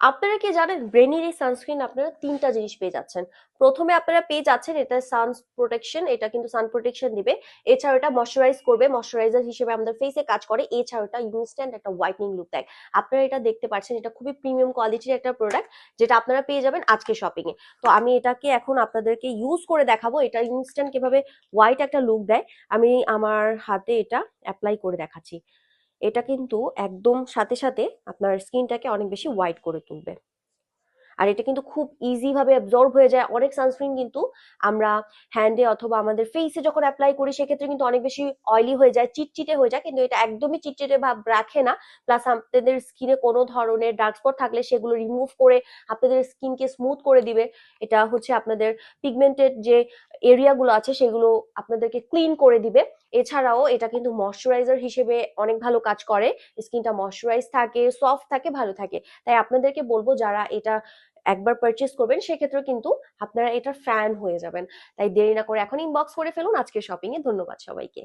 আপনারা কি জানেন, ব্রেনির এই সানস্ক্রিন আপনারা তিনটা জিনিস পেয়ে যাচ্ছেন। প্রথমে আপনারা পেয়ে যাচ্ছেন এটা সান প্রোটেকশন এটা কিন্তু সান প্রোটেকশন দিবে। এছাড়াও এটা ময়শ্চারাইজ করবে ময়শ্চারাইজার হিসেবে আমাদের ফেসে কাজ করে। এছাড়া এটা ইনস্ট্যান্ট একটা হোয়াইটনিং লুক দেয়। আপনারা এটা দেখতে পাচ্ছেন, এটা খুবই প্রিমিয়াম কোয়ালিটির একটা প্রোডাক্ট যেটা আপনারা পেয়ে যাবেন আজকে শপিং এ তো আমি এটাকে এখন আপনাদেরকে ইউজ করে দেখাবো, এটা ইনস্ট্যান্ট কীভাবে হোয়াইট একটা লুক দেয়। আমি আমার হাতে এটা অ্যাপ্লাই করে দেখাচ্ছি। এটা কিন্তু একদম সাথে সাথে আপনার স্কিনটাকে অনেক বেশি হোয়াইট করে তুলবে। আর এটা কিন্তু খুব ইজি ভাবে অ্যাবজর্ব হয়ে যায়। অনেক সানস্ক্রিন কিন্তু আমরা হ্যান্ডে অথবা আমাদের ফেসে যখন অ্যাপ্লাই করি, সেক্ষেত্রে কিন্তু অনেক বেশি অয়েলি হয়ে যায়, চিটচিটে হয়ে যায়। কিন্তু এটা একদমই চিটচিটে ভাব রাখে না। প্লাস আপনাদের স্কিনে কোনো ধরনের ডার্ক স্পট থাকলে সেগুলো রিমুভ করে আপনাদের স্কিনকে স্মুথ করে দিবে। এটা হচ্ছে আপনাদের পিগমেন্টেড যে এরিয়াগুলো আছে, সেগুলো আপনাদেরকে ক্লিন করে দিবে। এছাড়াও এটা কিন্তু ময়শ্চারাইজার হিসেবে অনেক ভালো কাজ করে। স্কিনটা ময়শ্চারাইজ থাকে সফট থাকে, ভালো থাকে। তাই আপনাদেরকে বলব, যারা এটা একবার পারচেস করবেন সেক্ষেত্রে কিন্তু আপনারা এটা ফ্যান হয়ে যাবেন। তাই দেরি না করে এখন ইনবক্স করে ফেলুন। আজকের শপিং এ ধন্যবাদ সবাইকে।